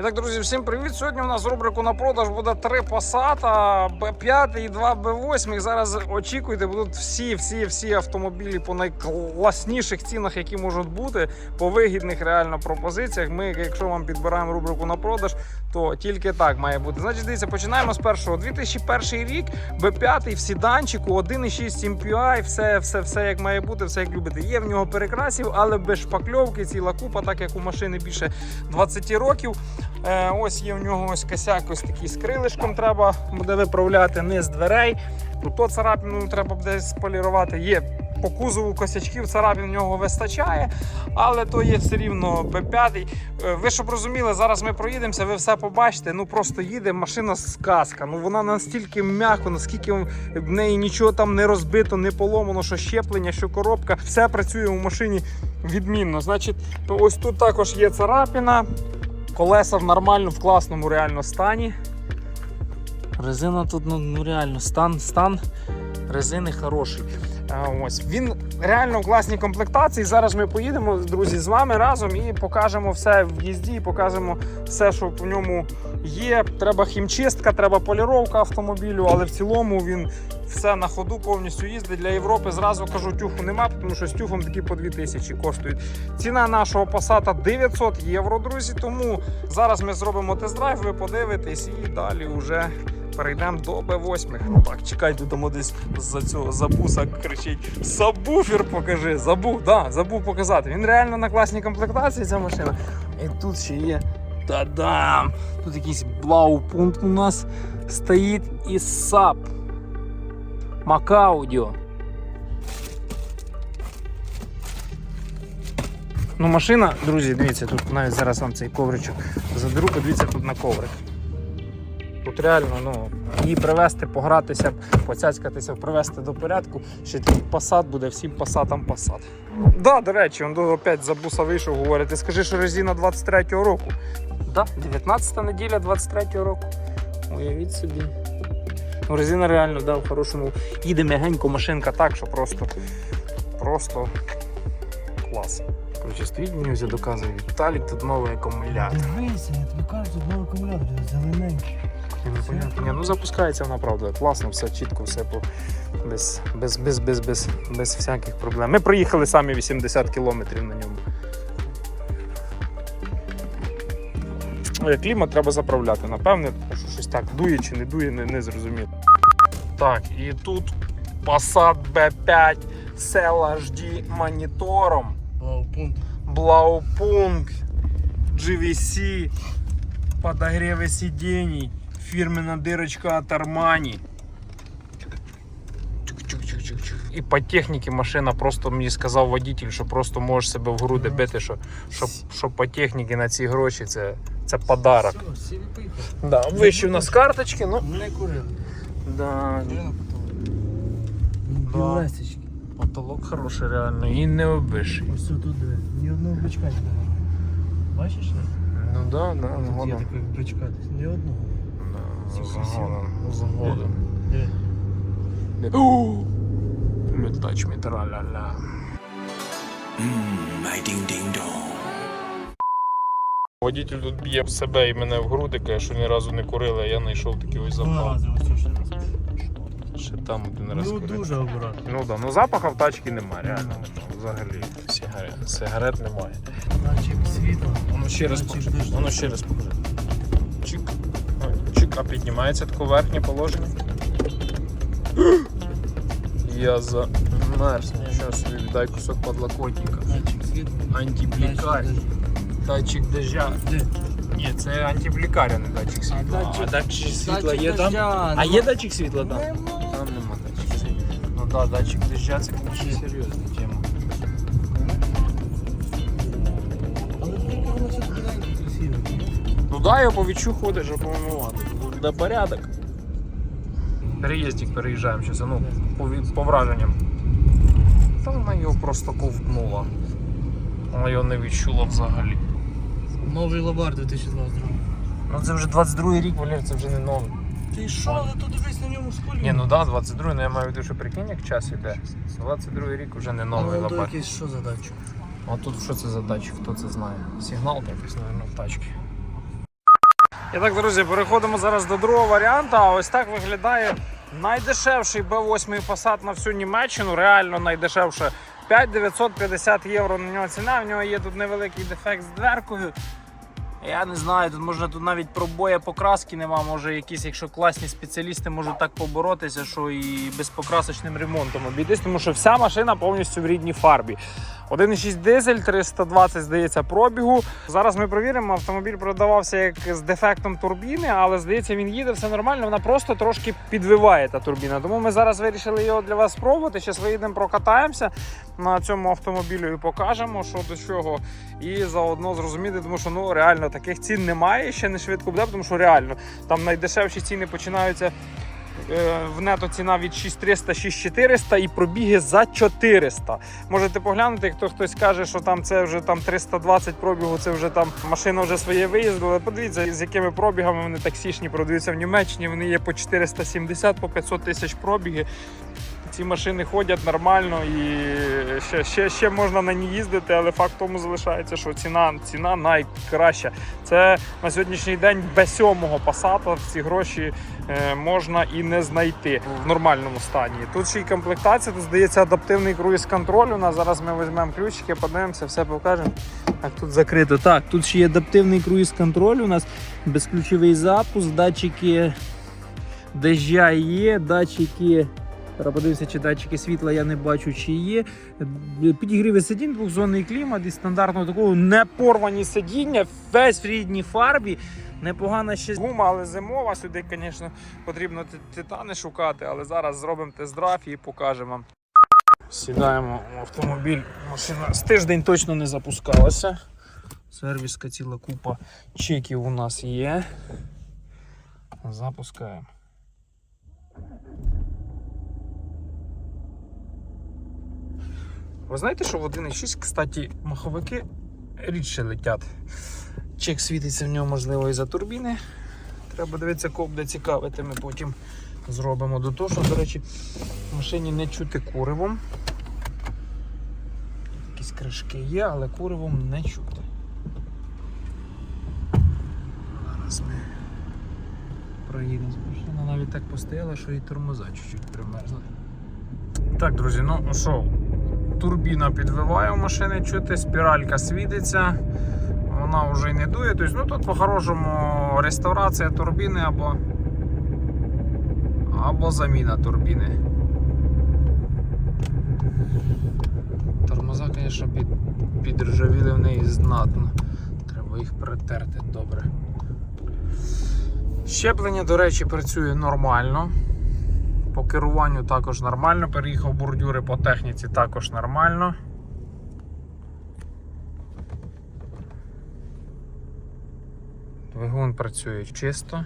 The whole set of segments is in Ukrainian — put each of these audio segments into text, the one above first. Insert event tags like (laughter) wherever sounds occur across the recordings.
І так, друзі, всім привіт! Сьогодні у нас рубрику на продаж буде три Passat, B5 і два B8. Зараз очікуйте, будуть всі, всі, всі автомобілі по найкласніших цінах, які можуть бути, по вигідних реально пропозиціях. Ми, якщо вам підбираємо рубрику на продаж, то тільки так має бути. Значить, дивіться, починаємо з першого. 2001 рік, B5 в сіданчику, 1,6 MPI, все, все, все як має бути, все як любите. Є в нього перекрасів, але без шпакльовки, ціла купа, так як у машини більше 20 років. Е, ось є в нього ось косяк, ось такий з крилишком треба буде виправляти, низ дверей. Тут царапину треба буде сполірувати. Є по кузову косячків, царапин в нього вистачає, але то є все рівно Б5. Е, Ви щоб розуміли, зараз ми проїдемося, ви все побачите. Ну просто їде машина сказка. Ну вона настільки м'яко, наскільки в неї нічого там не розбито, не поломано, що щеплення, що коробка, все працює у машині відмінно. Значить, ось тут також є царапина. Колеса в нормальному, в класному реально стані. Резина тут ну, ну реально стан, стан резини хороший. А, ось. Він реально в класній комплектації. Зараз ми поїдемо, друзі, з вами разом і покажемо все в їзді, і покажемо все, що в ньому є. Треба хімчистка, треба поліровка автомобілю, але в цілому він все на ходу повністю їздить. Для Європи зразу кажу, тюху нема, тому що з тюхом такі по 2000 коштують. Ціна нашого Passat 900 євро, друзі. Тому зараз ми зробимо тест-драйв, ви подивитесь і далі вже перейдемо до Б8. Так, чекайте, там десь за цього забуса кричить: Сабвуфер покажи! Забув, да, забув показати. Він реально на класній комплектації ця машина. І тут ще є. Та-дам! Тут якийсь блау-пункт у нас стоїть і САП. Макаудіо. Ну, машина, друзі, дивіться, тут навіть зараз вам цей ковричок задеру, подивіться тут на коврик. Тут реально, ну, її привезти, погратися, поцяцькатися, привезти до порядку. Ще такий посад буде, всім пасатам посад. Да, до речі, он опять за буса вийшов, говорить, ти скажи, що резина 23-го року. Да, 19 неділя 23-го року. Уявіть собі. Ну, резина реально да, в хорошому. Їде м'ягенько машинка так, що просто. Просто клас. Короче, стоїть мені вже доказує. Віталік тут новий акумулятор. Дивися, я тобі кажу, тут новий акумулятор, зелененький. Ні, ну запускається вона, правда, класно, все чітко, все по без, без, без, без, без, без всяких проблем. Ми проїхали самі 80 кілометрів на ньому. Клімат треба заправляти, напевне, тому що щось так дує чи не дує, не, не зрозуміло. Так, і тут Passat B5 Cell HD монітором. Пункт. Блаупункт, GVC, подогревы сидений, фирменная дырочка от Armani. І по техніці машина просто мені сказав водитель, що просто можеш себе в груди бити, що, що, що по техніці на ці гроші це, це подарок. Да, вищі у нас карточки, ну. Не курили. Да. Білесечки. потолок хороший реально і не оббиш. Ось тут диви. Ні одного бичка не було. Бачиш? Ну да, да, Тут є згодом. такий бичка десь. Ні одного. Да, згодом, згодом. Диви. Me touch me, тра-ля-ля. My ding ding dong. Водитель тут б'є в себе і мене в груди, каже, що ні разу не курили, а я знайшов такий ось запах. ще там один раз Ну курив. дуже обратно. Ну да, ну запаха в тачці немає, реально немає. Взагалі сигарет, сигарет немає. Датчик світла. Воно ще раз покажи. Воно ще раз покажи. Чик. Чик, а піднімається таке верхнє положення. (gasps) Я замерз. Нічого собі віддай кусок подлокотника. Датчик Датчик дождя. дождю. Ні, це антиблікар, а датчик світла. датчик- датчик світла Датчик є там? дождя, А є датчик світла там? Нема. Там нема датчика світла. Ну так, да, датчик дождя це, звісно, серйозна тема. Але воно все біленьке, красиве. Ну да, його по відчу ходиш, а помивати. Буде порядок. Переїздик переїжджаємо зараз, ну, по, по враженням. Та вона його просто ковтнула. Вона його не відчула взагалі. Новий лабар 2022. Ну це вже 22 рік, Валер, це вже не новий. Ти що, але тут дивись на ньому сколі. Ні, ну да, 22, ну я маю в виду, що прикинь, як час іде. 22 рік вже не новий лабар. якийсь що за датчик? А тут що це за датчик, хто це знає? Сигнал якийсь, мабуть, в тачці. І так, друзі, переходимо зараз до другого варіанту. А ось так виглядає найдешевший B8 Passat на всю Німеччину. Реально найдешевше. 5950 євро на нього ціна. В нього є тут невеликий дефект з дверкою. Я не знаю, тут можна тут навіть пробоя покраски нема. Може якісь, якщо класні спеціалісти можуть так поборотися, що і безпокрасочним ремонтом обійтись, тому що вся машина повністю в рідній фарбі. 1,6 дизель, 320, здається, пробігу. Зараз ми провіримо. Автомобіль продавався як з дефектом турбіни, але здається, він їде, все нормально. Вона просто трошки підвиває та турбіна. Тому ми зараз вирішили його для вас спробувати. Зараз виїдемо, прокатаємося на цьому автомобілю і покажемо, що до чого. І заодно зрозуміти, тому що ну реально таких цін немає. Ще не швидко буде, тому що реально там найдешевші ціни починаються. е, В нето ціна від 6300 6400 і пробіги за 400. Можете поглянути, хто хтось каже, що там це вже там 320 пробігу, це вже там машина вже своє виїздила. Подивіться, з якими пробігами вони таксішні продаються в Німеччині. Вони є по 470, по 500 тисяч пробіги. Ці машини ходять нормально і ще, ще, ще можна на ній їздити, але факт тому залишається, що ціна, ціна найкраща. Це на сьогоднішній день без сьомого пасата ці гроші е, можна і не знайти в нормальному стані. Тут ще й комплектація, тут здається адаптивний круїз контроль. У нас зараз ми візьмемо ключики, подивимося, все покажемо. Так, тут закрито. Так, тут ще є адаптивний круїз контроль. У нас безключовий запуск, датчики дождя є, датчики. Зараз подивимося, чи датчики світла я не бачу, чи є. Підігріви сидінь, двохзонний клімат і стандартного такого не порвані сидіння, весь в рідній фарбі. Непогана ще гума, але зимова. Сюди, звісно, потрібно титани шукати, але зараз зробимо тест-драйв і покажемо. Сідаємо в автомобіль. Машина з тиждень точно не запускалася. Сервіска ціла купа чеків у нас є. Запускаємо. Ви знаєте, що в 1.6, кстати, маховики рідше летять. Чек світиться в нього, можливо, і за турбіни. Треба дивитися, кого буде цікавити, ми потім зробимо до того, що, до речі, в машині не чути куривом. Якісь кришки є, але куривом не чути. Зараз ми проїдемо. Машина навіть так постояла, що і тормоза чуть-чуть примерзли. Так, друзі, ну що, турбіна підвиває у машини чути, спіралька світиться, вона вже й не дує. Тобто, ну тут по-хорошому реставрація турбіни або, або заміна турбіни. Тормоза, звісно, під, підржавіли в неї знатно. Треба їх притерти добре. Щеплення, до речі, працює нормально. По керуванню також нормально. Переїхав бордюри по техніці також нормально. Двигун працює чисто.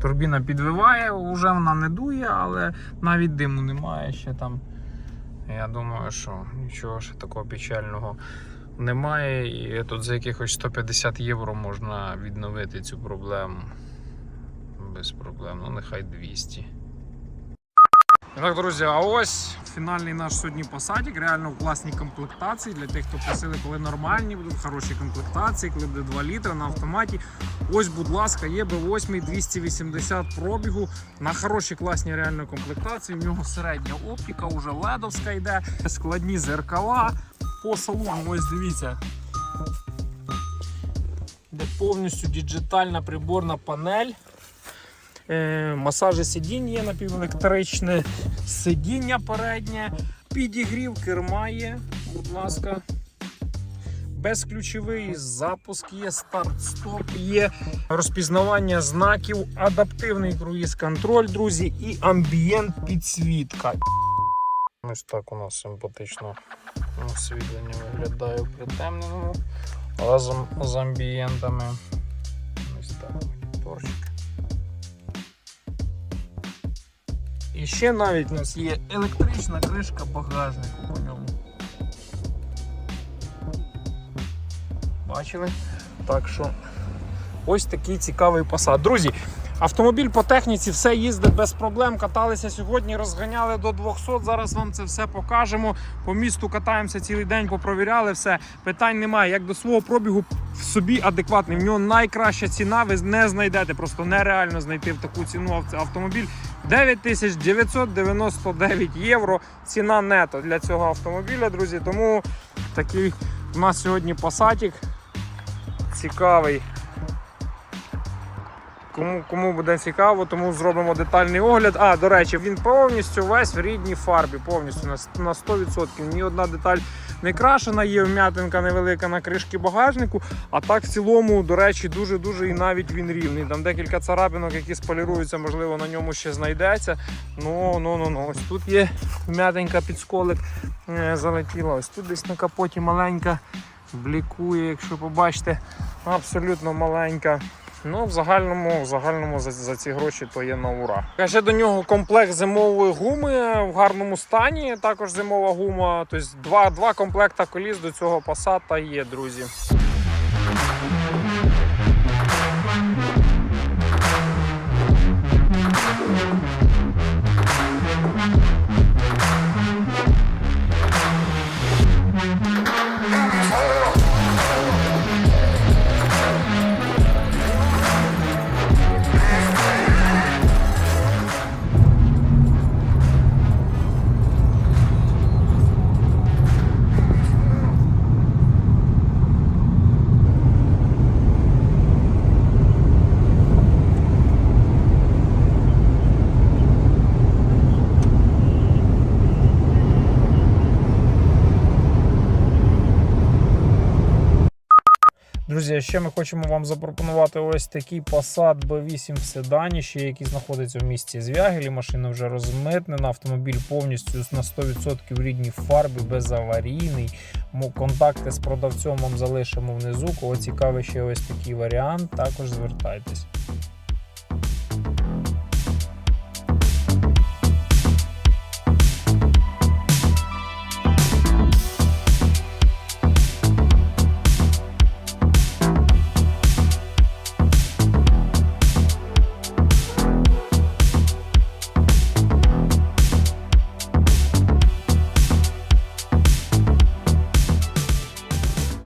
Турбіна підвиває, вже вона не дує, але навіть диму немає ще там. Я думаю, що нічого ще такого печального немає. І тут за якихось 150 євро можна відновити цю проблему. Без проблем, ну нехай 200. І Так, друзі, а ось фінальний наш сьогодні посадик. Реально в класній комплектації для тих, хто просили, коли нормальні будуть хороші комплектації, коли буде 2 літри на автоматі. Ось, будь ласка, є B8 280 пробігу на хорошій класній реально комплектації. В нього середня оптика, уже ледовська йде, складні зеркала. По салону, ось дивіться. Де повністю діджитальна приборна панель. Е, масажі сидінь є напівелектричне, сидіння переднє, підігрів керма є, будь ласка. Безключовий запуск є, старт-стоп є, розпізнавання знаків, адаптивний круїз-контроль, друзі, і амбієнт підсвітка. Ось так у нас симпатично освітлення виглядає в притемненому разом з амбієнтами. Ось так моніторчик. І ще навіть у нас є електрична кришка багажнику по ньому. Бачили? Так що ось такий цікавий посад. Друзі, Автомобіль по техніці все їздить без проблем. Каталися сьогодні, розганяли до 200. Зараз вам це все покажемо. По місту катаємося цілий день, попровіряли все. Питань немає. Як до свого пробігу в собі адекватний. В нього найкраща ціна. Ви не знайдете. Просто нереально знайти в таку ціну автомобіль. 9999 євро. Ціна нето для цього автомобіля, друзі. Тому такий у нас сьогодні пасатік цікавий. Кому, кому буде цікаво, тому зробимо детальний огляд. А, до речі, він повністю весь в рідній фарбі, повністю на, 100%. Ні одна деталь не крашена, є вм'ятинка невелика на кришки багажнику. А так в цілому, до речі, дуже-дуже і навіть він рівний. Там декілька царапинок, які споліруються, можливо, на ньому ще знайдеться. Ну, ну, ну, ну. Ось тут є вм'ятинка під сколик е, залетіла. Ось тут десь на капоті маленька блікує, якщо побачите, абсолютно маленька. Ну, в загальному, в загальному за, за ці гроші то є на ура. Ще до нього комплект зимової гуми в гарному стані. Також зимова гума. Тобто два, два комплекта коліс до цього пасата є, друзі. Друзі, ще ми хочемо вам запропонувати ось такий Passat B8 в седані, ще який знаходиться в місті Звягелі. Машина вже розмитнена, автомобіль повністю на 100% в рідній фарбі, безаварійний. Контакти з продавцем вам залишимо внизу. Кого цікавий ще ось такий варіант, також звертайтесь.